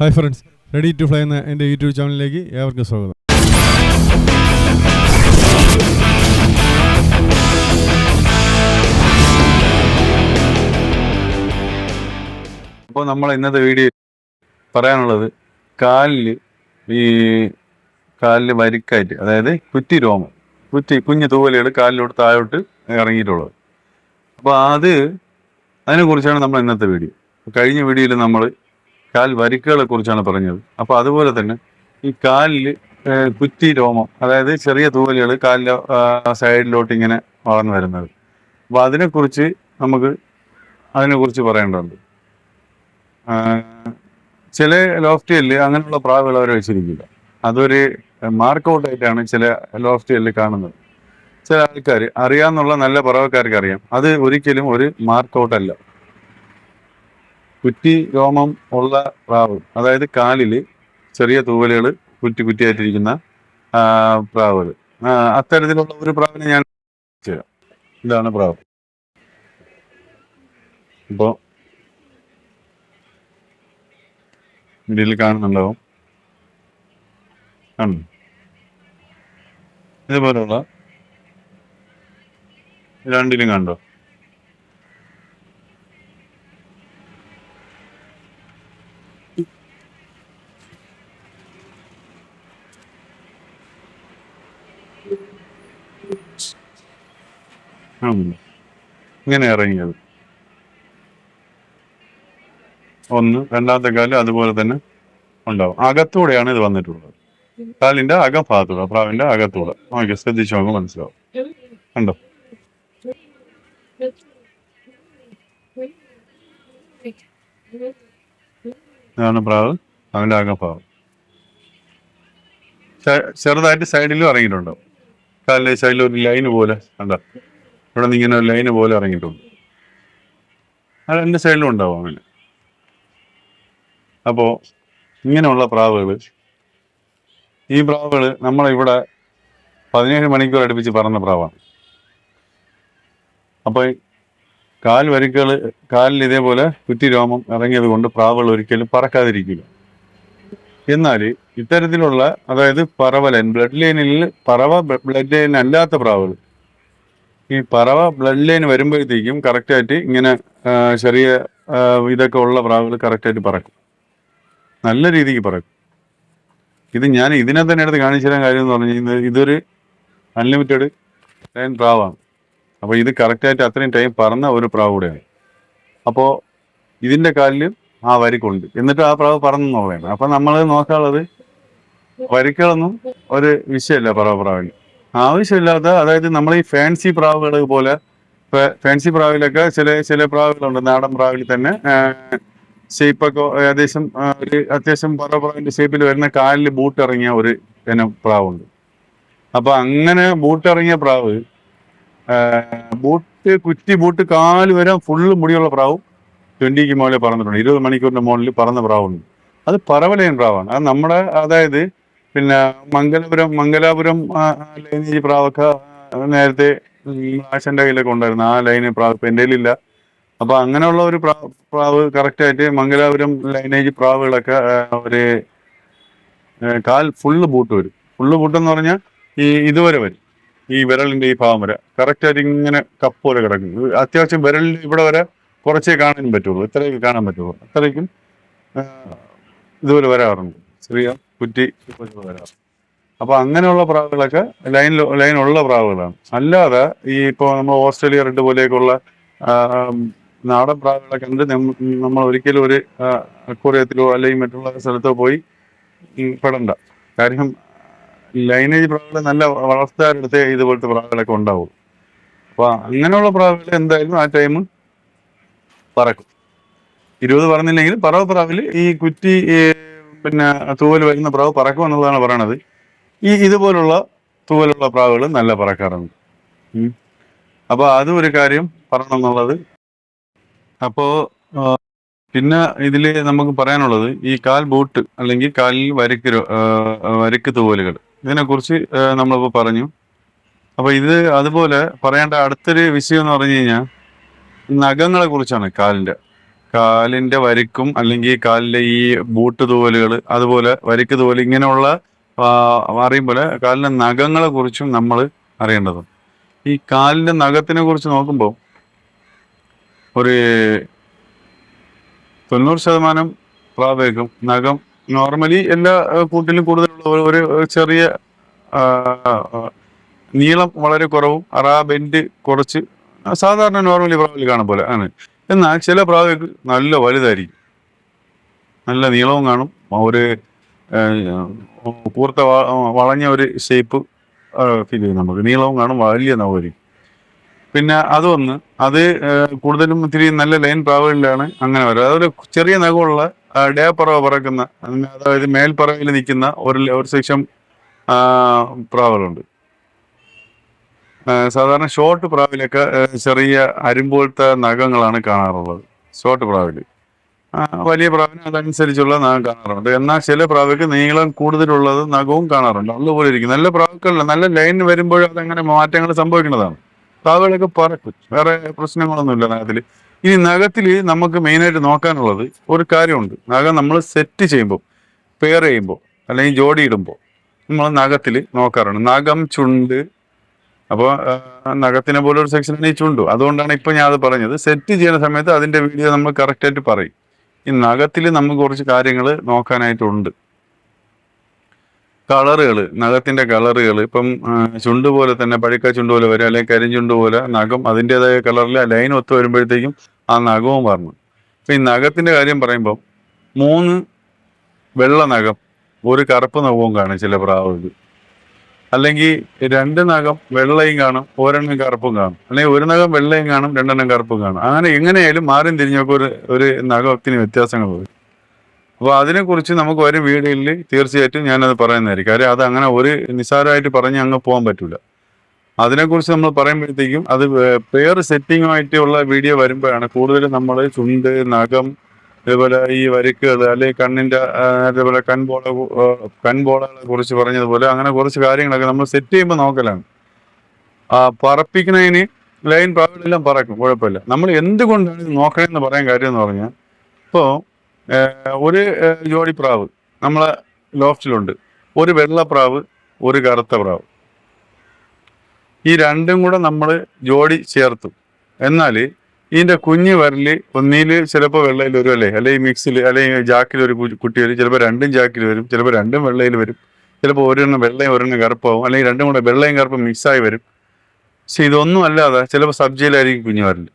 Hi friends ready to fly എന്ന എന്റെ YouTube ചാനലിലേക്ക് ഏവർക്കും സ്വാഗതം. അപ്പോൾ നമ്മൾ ഇന്നത്തെ വീഡിയോ പറയാനുള്ളത് കാലിൽ ഈ കാലിൽ വരിക്കായിട്ട് അതായത് കുറ്റി രോമം കുറ്റി കുഞ്ഞു തൂവലുകൾ കാലിലോട്ട് താഴോട്ട് ഇറങ്ങിയിട്ടുള്ളത്. അപ്പോൾ അത് അതിനെക്കുറിച്ചാണ് നമ്മൾ ഇന്നത്തെ വീഡിയോ കഴിഞ്ഞ വീഡിയോയിൽ നമ്മൾ കാൽ വരിക്കുകളെ കുറിച്ചാണ് പറഞ്ഞത്. അപ്പോൾ അതുപോലെ തന്നെ ഈ കാലിൽ കുറ്റി രോമം അതായത് ചെറിയ തൂവലുകൾ കാലിലെ സൈഡിലോട്ട് ഇങ്ങനെ വളർന്നു വരുന്നത്. അപ്പോൾ അതിനെക്കുറിച്ച് നമുക്ക് അതിനെക്കുറിച്ച് പറയേണ്ടതുണ്ട്. ചില ലോഫ്റ്റിയൽ അങ്ങനെയുള്ള പ്രാവുകൾ അവർ വെച്ചിരിക്കില്ല. അതൊരു മാർക്ക് ഔട്ട് ആയിട്ടാണ് ചില ലോഫ്റ്റിയൽ കാണുന്നത്. ചില ആൾക്കാർ അറിയാന്നുള്ള നല്ല പറവക്കാർക്ക് അറിയാം അത് ഒരിക്കലും ഒരു മാർക്ക് ഔട്ട് അല്ല കുറ്റി രോമം ഉള്ള പ്രാവ് അതായത് കാലിൽ ചെറിയ തൂവലുകൾ കുറ്റി കുറ്റിയായിട്ടിരിക്കുന്ന പ്രാവുകൾ അത്തരത്തിലുള്ള ഒരു പ്രാവിനെ ഞാൻ ചെയ്യാം ഇതാണ് പ്രാവ്. ഇപ്പോൾ ഇതിൽ കാണുന്നുണ്ടാവും. കാണുന്നു ഇതുപോലുള്ള രണ്ടിലും കണ്ടോ? ഇങ്ങനെ ഇറങ്ങിയത്. ഒന്ന് രണ്ടാമത്തെ കാൽ അതുപോലെ തന്നെ ഉണ്ടാവും. അകത്തൂടെയാണ് ഇത് വന്നിട്ടുള്ളത്. കാലിന്റെ അകഭാഗത്തൂടെ പ്രാവിന്റെ അകത്തൂടെ. നോക്കി ശ്രദ്ധിച്ചു നമുക്ക് മനസ്സിലാവും. കണ്ടോ? ഇതാണ് പ്രാവ് അവന്റെ അകഭാഗം ചെറുതായിട്ട് സൈഡിലും ഇറങ്ങിയിട്ടുണ്ടാവും. കാലിന്റെ സൈഡിൽ ഒരു ലൈന് പോലെ കണ്ടോ? ഇവിടെ നിന്ന് ഇങ്ങനെ ഒരു ലൈന് പോലെ ഇറങ്ങിയിട്ടുണ്ട്. അത് എന്റെ സൈഡിലും ഉണ്ടാവും അങ്ങനെ അപ്പോൾ ഇങ്ങനെയുള്ള പ്രാവുകൾ ഈ പ്രാവുകൾ നമ്മളിവിടെ പതിനേഴ് മണിക്കൂർ അടുപ്പിച്ച് പറന്ന പ്രാവാണ്. അപ്പോൾ കാൽ വരിക്കൾ കാലിൽ ഇതേപോലെ കുറ്റി രോമം ഇറങ്ങിയത് കൊണ്ട് പ്രാവുകൾ ഒരിക്കലും പറക്കാതിരിക്കില്ല. എന്നാൽ ഇത്തരത്തിലുള്ള അതായത് പറവ ലൈൻ ബ്ലഡ് ലൈനിൽ പറവ ബ്ലഡ് ലൈൻ അല്ലാത്ത പ്രാവുകൾ. ഈ പറവ ബ്ലഡ് ലൈൻ വരുമ്പോഴത്തേക്കും കറക്റ്റായിട്ട് ഇങ്ങനെ ചെറിയ ഇതൊക്കെ ഉള്ള പ്രാവുകൾ കറക്റ്റായിട്ട് പറക്കും. നല്ല രീതിക്ക് പറക്കും. ഇത് ഞാൻ ഇതിനെ തന്നെ എടുത്ത് കാണിച്ചു തരാൻ കാര്യം എന്ന് പറഞ്ഞു കഴിഞ്ഞാൽ ഇതൊരു അൺലിമിറ്റഡ് ലൈൻ പ്രാവാണ്. അപ്പോൾ ഇത് കറക്റ്റായിട്ട് അത്രയും ടൈം പറന്ന ഒരു പ്രാവ് കൂടെയാണ്. അപ്പോൾ ഇതിന്റെ കാലിൽ ആ വരിക്കുണ്ട് എന്നിട്ട് ആ പ്രാവ് പറഞ്ഞു നോക്കുകയാണ് അപ്പൊ നമ്മൾ നോക്കാനുള്ളത് വരിക്കളൊന്നും ഒരു വിഷയമല്ല പറവ പ്രാവിന്. ആവശ്യമില്ലാത്ത അതായത് നമ്മൾ ഈ ഫാൻസി പ്രാവുകൾ പോലെ ഫാൻസി പ്രാവിലൊക്കെ ചില ചില പ്രാവുകളുണ്ട്. നാടൻ പ്രാവിൽ തന്നെ ഷേപ്പൊക്കെ ഏകദേശം ഒരു അത്യാവശ്യം പറവ്രാവിന്റെ ഷേപ്പിൽ വരുന്ന കാലിൽ ബൂട്ട് ഇറങ്ങിയ ഒരു ഇനം പ്രാവുണ്ട്. അപ്പൊ അങ്ങനെ ബൂട്ട് ഇറങ്ങിയ പ്രാവ് ബൂട്ട് കുറ്റി ബൂട്ട് കാൽ വരെ ഫുള്ള് മുടിയുള്ള പ്രാവും ട്വന്റിക്ക് മുകളിൽ പറന്നിട്ടുണ്ട്. ഇരുപത് മണിക്കൂറിന്റെ മുകളിൽ പറന്ന പ്രാവുണ്ട്. അത് പറവലയൻ പ്രാവാണ്. അത് നമ്മുടെ അതായത് പിന്നെ മംഗലപുരം മംഗലാപുരം ലൈനി പ്രാവൊക്കെ നേരത്തെ ആശന്റെ കയ്യിലൊക്കെ ഉണ്ടായിരുന്നു ആ ലൈന് പ്രാവ് ഇപ്പൊ എന്റെ കയ്യിലില്ല. അപ്പൊ അങ്ങനെയുള്ള ഒരു പ്രാവ് കറക്റ്റ് ആയിട്ട് മംഗലാപുരം ലൈനേജ് പ്രാവുകളൊക്കെ ഒരു കാൽ ഫുള്ള് ബൂട്ട് വരും. ഫുള്ള് ബൂട്ട് എന്ന് പറഞ്ഞാൽ ഈ ഇതുവരെ വരും. ഈ വിരലിന്റെ ഈ ഭാഗം വരെ. കറക്റ്റ് ആയിട്ട് ഇങ്ങനെ കപ്പ് പോലെ കിടക്കും അത്യാവശ്യം വിരലിന്റെ ഇവിടെ വരെ കുറച്ചേ കാണാൻ പറ്റുള്ളൂ. ഇത്രയൊക്കെ കാണാൻ പറ്റുള്ളൂ. അത്രയ്ക്കും ഇതുപോലെ വരാറുണ്ട്. ചെറിയ കുറ്റി ഇതുപോലെ വരാറുണ്ട്. അപ്പൊ അങ്ങനെയുള്ള പ്രാവുകളൊക്കെ ലൈൻ ലൈനുള്ള പ്രാവുകളാണ്. അല്ലാതെ ഈ ഇപ്പോൾ നമ്മൾ ഓസ്ട്രേലിയ റെഡ് പോലെയൊക്കെയുള്ള നാടൻ പ്രാവുകളൊക്കെ കണ്ട് നമ്മ- നമ്മൾ ഒരിക്കലും ഒരു അക്വറിയത്തിലോ അല്ലെങ്കിൽ മറ്റുള്ള സ്ഥലത്തോ പോയി പെടണ്ട. കാര്യം ലൈനേജ് പ്രാവുകൾ നല്ല വളർത്താരെടുത്തേ ഇതുപോലത്തെ പ്രാവുകളൊക്കെ ഉണ്ടാവും. അപ്പൊ അങ്ങനെയുള്ള പ്രാവുകൾ എന്തായാലും ആ ടൈം പറക്കും. ഇരുപത് പറഞ്ഞില്ലെങ്കിൽ പറവ് പ്രാവിൽ ഈ കുറ്റി പിന്നെ തൂവൽ വരുന്ന പ്രാവ് പറക്കും എന്നുള്ളതാണ് പറയണത്. ഈ ഇതുപോലുള്ള തൂവലുള്ള പ്രാവുകൾ നല്ല പറക്കാറുണ്ട്. അപ്പോൾ അപ്പൊ അതും ഒരു കാര്യം പറയണം എന്നുള്ളത്. അപ്പോ പിന്നെ ഇതിൽ നമുക്ക് പറയാനുള്ളത് ഈ കാൽ ബൂട്ട് അല്ലെങ്കിൽ കാലിൽ വരക്ക് വരക്ക് തൂവലുകൾ. ഇതിനെക്കുറിച്ച് നമ്മളിപ്പോൾ നമ്മളിപ്പോ പറഞ്ഞു. അപ്പൊ ഇത് അതുപോലെ പറയേണ്ട അടുത്തൊരു വിഷയം എന്ന് പറഞ്ഞു കഴിഞ്ഞാൽ നഖങ്ങളെ കുറിച്ചാണ് കാലിന്റെ. കാലിന്റെ വരിക്കും അല്ലെങ്കിൽ കാലിലെ ഈ ബൂട്ട് തൂവലുകൾ അതുപോലെ വരിക്ക് തൂവൽ ഇങ്ങനെയുള്ള പോലെ കാലിന്റെ നഖങ്ങളെ കുറിച്ചും നമ്മൾ അറിയേണ്ടതും ഈ കാലിന്റെ നഖത്തിനെ കുറിച്ച് നോക്കുമ്പോൾ ഒരു തൊണ്ണൂറ് ശതമാനം പ്രാവേക്കും നഖം നോർമലി എല്ലാ കൂട്ടിലും കൂടുതലുള്ള ഒരു- ചെറിയ നീളം വളരെ കുറവും അറാ ബെൻഡ് കുറച്ച് സാധാരണ നോർമലി പ്രാവിൽ കാണും പോലെ ആണ്. എന്നാൽ ചില പ്രാവുകൾക്ക് നല്ല വലുതായിരിക്കും. നല്ല നീളവും കാണും. ഒരു കൂർത്ത വളഞ്ഞ ഒരു ഷേപ്പ് ഫീൽ ചെയ്യും നമുക്ക്. നീളവും കാണും വലിയ നവായിരിക്കും പിന്നെ അതൊന്ന് അത് കൂടുതലും ഇത്തിരി നല്ല ലൈൻ പ്രാവുകളിലാണ് അങ്ങനെ വരും അതൊരു ചെറിയ നഖമുള്ള ആ, ഡേ പറവ പറക്കുന്ന അതായത് മേൽപ്പറവയിൽ നിൽക്കുന്ന ഒരു ഒരു സെക്ഷൻ പ്രാവുകളുണ്ട്. സാധാരണ ഷോർട്ട് പ്രാവിലൊക്കെ ചെറിയ അരുമ്പോലത്തെ നഖങ്ങളാണ് കാണാറുള്ളത്. ഷോർട്ട് പ്രാവിൽ. വലിയ പ്രാവിന് അതനുസരിച്ചുള്ള നഖം കാണാറുണ്ട്. എന്നാൽ ചില പ്രാവയ്ക്ക് നീളം കൂടുതലുള്ളത് നഖവും കാണാറുണ്ട്. അതുപോലെ ഇരിക്കും. നല്ല പ്രാവുക്കളിൽ നല്ല ലൈൻ വരുമ്പോൾ അതങ്ങനെ മാറ്റങ്ങൾ സംഭവിക്കുന്നതാണ്. പ്രാവുകളൊക്കെ പറക്കും. വേറെ പ്രശ്നങ്ങളൊന്നുമില്ല നഖത്തിൽ. ഇനി നഖത്തിൽ നമുക്ക് മെയിനായിട്ട് നോക്കാനുള്ളത് ഒരു കാര്യമുണ്ട്. നഖം നമ്മൾ സെറ്റ് ചെയ്യുമ്പോൾ പെയർ ചെയ്യുമ്പോൾ അല്ലെങ്കിൽ ജോഡി ഇടുമ്പോൾ നമ്മൾ നഖത്തിൽ നോക്കാറുണ്ട്. നഖം ചുണ്ട് അപ്പോൾ നഖത്തിനെ പോലെ ഒരു സെക്ഷൻ ചുണ്ടു അതുകൊണ്ടാണ് ഇപ്പൊ ഞാൻ അത് പറഞ്ഞത്. സെറ്റ് ചെയ്യുന്ന സമയത്ത് അതിന്റെ വീഡിയോ നമ്മൾ കറക്റ്റായിട്ട് പറയും. ഈ നഖത്തിൽ നമുക്ക് കുറച്ച് കാര്യങ്ങൾ നോക്കാനായിട്ടുണ്ട്. കളറുകൾ നഗത്തിന്റെ കളറുകൾ ഇപ്പം ചുണ്ട് പോലെ തന്നെ പഴുക്ക ചുണ്ട് പോലെ വരും അല്ലെങ്കിൽ കരിഞ്ചുണ്ട് പോലെ നഖം അതിന്റെതായ കളറിൽ ലൈൻ ഒത്തു വരുമ്പോഴത്തേക്കും ആ നഖവും പറഞ്ഞു ഇപ്പൊ ഈ നഖത്തിന്റെ കാര്യം പറയുമ്പോൾ മൂന്ന് വെള്ള നഖം ഒരു കറുപ്പ് നഖവും കാണും ചില പ്രാവുകൾ അല്ലെങ്കിൽ രണ്ട് നഖം വെള്ളയും കാണും ഒരെണ്ണം കറുപ്പും കാണും. അല്ലെങ്കിൽ ഒരു നഖം വെള്ളയും കാണും രണ്ടെണ്ണം കറുപ്പും കാണും. അങ്ങനെ എങ്ങനെയായാലും മാറിയും തിരിഞ്ഞൊക്കെ ഒരു ഒരു നഖത്തിന് വ്യത്യാസങ്ങൾ വരും. അപ്പോൾ അതിനെക്കുറിച്ച് നമുക്ക് ഒരു വീഡിയോയിൽ തീർച്ചയായിട്ടും ഞാനത് പറയുന്നതായിരിക്കും. കാര്യം അത് അങ്ങനെ ഒരു നിസ്സാരമായിട്ട് പറഞ്ഞ് അങ്ങ് പോകാൻ പറ്റില്ല അതിനെക്കുറിച്ച് നമ്മൾ പറയുമ്പോഴത്തേക്കും അത് പേർ സെറ്റിങ്ങുമായിട്ടുള്ള വീഡിയോ വരുമ്പോഴാണ് കൂടുതലും നമ്മൾ ചുണ്ട് നഖം അതേപോലെ ഈ വരിക്കുകൾ അല്ലെങ്കിൽ കണ്ണിന്റെ അതേപോലെ കൺപോള കൺബോളകളെ കുറിച്ച് പറഞ്ഞതുപോലെ അങ്ങനെ കുറച്ച് കാര്യങ്ങളൊക്കെ നമ്മൾ സെറ്റ് ചെയ്യുമ്പോൾ നോക്കലാണ്. ആ പറപ്പിക്കുന്നതിന് ലൈൻ പ്രാവിലെല്ലാം പറക്കും കുഴപ്പമില്ല. നമ്മൾ എന്തുകൊണ്ടാണ് ഇത് നോക്കണമെന്ന് പറയാൻ കാര്യം എന്ന് പറഞ്ഞാൽ ഇപ്പോൾ ഒരു ജോഡി പ്രാവ് നമ്മളെ ലോഫ്റ്റിലുണ്ട് ഒരു വെള്ള പ്രാവ് ഒരു കറുത്ത പ്രാവ്. ഈ രണ്ടും കൂടെ നമ്മൾ ജോഡി ചേർത്തു. എന്നാൽ ഇതിന്റെ കുഞ്ഞ് വരൽ ഒന്നിൽ ചിലപ്പോൾ വെള്ളയിൽ വരും അല്ലേ? അല്ലെങ്കിൽ മിക്സിൽ അല്ലെങ്കിൽ ജാക്കിൽ ഒരു കുട്ടി വരും ചിലപ്പോ രണ്ടും ജാക്കിൽ വരും ചിലപ്പോ രണ്ടും വെള്ളയിൽ വരും ചിലപ്പോൾ ഒരെണ്ണം വെള്ളയും ഒരെണ്ണം കറുപ്പാവും അല്ലെങ്കിൽ രണ്ടും കൂടെ വെള്ളയും കറുപ്പും മിക്സായി വരും. പക്ഷെ ഇതൊന്നും അല്ലാതെ ചിലപ്പോൾ സബ്ജിയിലായിരിക്കും കുഞ്ഞ് വരൽ.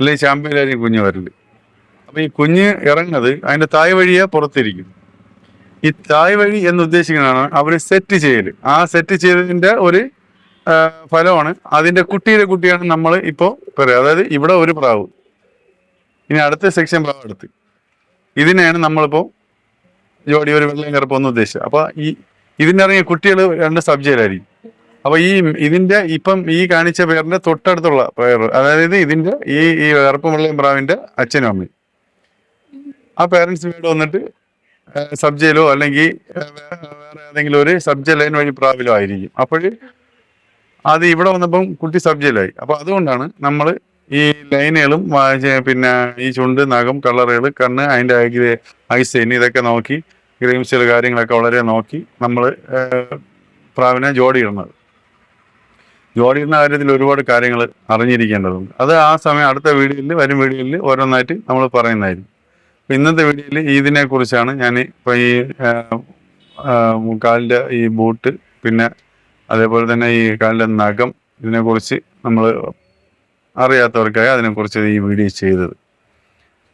അല്ലെങ്കിൽ ചാമ്പ്യയിലായിരിക്കും കുഞ്ഞ് വരൽ. അപ്പൊ ഈ കുഞ്ഞ് ഇറങ്ങുന്നത് അതിന്റെ തായ് വഴിയെ പുറത്തിരിക്കും. ഈ തായ് വഴി എന്ന് ഉദ്ദേശിക്കുന്നതാണ് അവർ സെറ്റ് ചെയ്യൽ ആ സെറ്റ് ചെയ്തതിന്റെ ഒരു ഫലമാണ്. അതിന്റെ കുട്ടിയുടെ കുട്ടിയാണ് നമ്മൾ ഇപ്പോ പറയുക അതായത് ഇവിടെ ഒരു പ്രാവ്. ഇനി അടുത്ത സെക്ഷൻ പ്രാവ് എടുത്ത്. ഇതിനെയാണ് നമ്മളിപ്പോൾ ജോഡി ഒരു വെള്ളം കറുപ്പൊന്നും ഉദ്ദേശിച്ചത്. അപ്പൊ ഈ ഇതിന്റെ ഇറങ്ങിയ കുട്ടികൾ രണ്ട് സബ്ജയിലായിരിക്കും. അപ്പൊ ഈ ഇതിന്റെ ഇപ്പം ഈ കാണിച്ച പേരിന്റെ തൊട്ടടുത്തുള്ള പേർ അതായത് ഇതിന്റെ ഈ ഈ കറുപ്പും വെള്ളയും പ്രാവിന്റെ അച്ഛനും അമ്മയും. ആ പേരൻസ് വീട് വന്നിട്ട് സബ്ജയിലോ അല്ലെങ്കിൽ വേറെ ഏതെങ്കിലും ഒരു സബ്ജ ലൈൻ വഴി പ്രാവിലോ ആയിരിക്കും. അപ്പോൾ അത് ഇവിടെ വന്നപ്പം കുട്ടി സബ്ജയിലായി. അപ്പൊ അതുകൊണ്ടാണ് നമ്മൾ ഈ ലൈനുകളും പിന്നെ ഈ ചുണ്ട് നഖം കളറുകൾ കണ്ണ് അതിന്റെ ഐസൈന് ഇതൊക്കെ നോക്കി ഗ്രീംസിൽ കാര്യങ്ങളൊക്കെ വളരെ നോക്കി നമ്മൾ പ്രാവിനെ ജോഡി ഇടുന്നത് ജോഡി ഇടുന്ന കാര്യത്തിൽ ഒരുപാട് കാര്യങ്ങൾ അറിഞ്ഞിരിക്കേണ്ടതുണ്ട്. അത് ആ സമയം അടുത്ത വീഡിയോയിൽ വരും വീഡിയോയിൽ ഓരോന്നായിട്ട് നമ്മൾ പറയുന്നതായിരിക്കും. ഇന്നത്തെ വീഡിയോയിൽ ഇതിനെ കുറിച്ചാണ് ഞാൻ ഇപ്പൊ ഈ കാലിന്റെ ഈ ബൂട്ട് പിന്നെ അതേപോലെ തന്നെ ഈ കാലിന്റെ നഖം ഇതിനെക്കുറിച്ച് നമ്മൾ അറിയാത്തവർക്കായി അതിനെക്കുറിച്ച് ഈ വീഡിയോ ചെയ്തത്.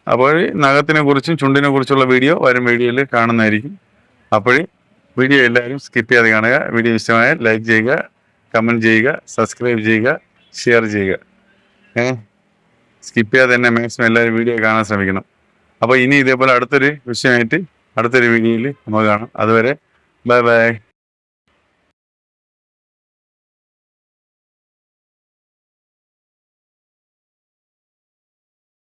അപ്പോൾ നഖത്തിനെ കുറിച്ചും ചുണ്ടിനെ കുറിച്ചുള്ള വീഡിയോ വരും വീഡിയോയിൽ കാണുന്നതായിരിക്കും. അപ്പോൾ വീഡിയോ എല്ലാവരും സ്കിപ്പ് ചെയ്യാതെ കാണുക. വീഡിയോ ഇഷ്ടമായാൽ ലൈക്ക് ചെയ്യുക കമന്റ് ചെയ്യുക സബ്സ്ക്രൈബ് ചെയ്യുക ഷെയർ ചെയ്യുക. ഏ? സ്കിപ്പ് ചെയ്യാതെ തന്നെ മാക്സിമം എല്ലാവരും വീഡിയോ കാണാൻ ശ്രമിക്കണം. അപ്പോൾ ഇനി ഇതേപോലെ അടുത്തൊരു വിഷയമായിട്ട് അടുത്തൊരു വീഡിയോയിൽ നമ്മൾ കാണാം. അതുവരെ ബൈ ബൈ.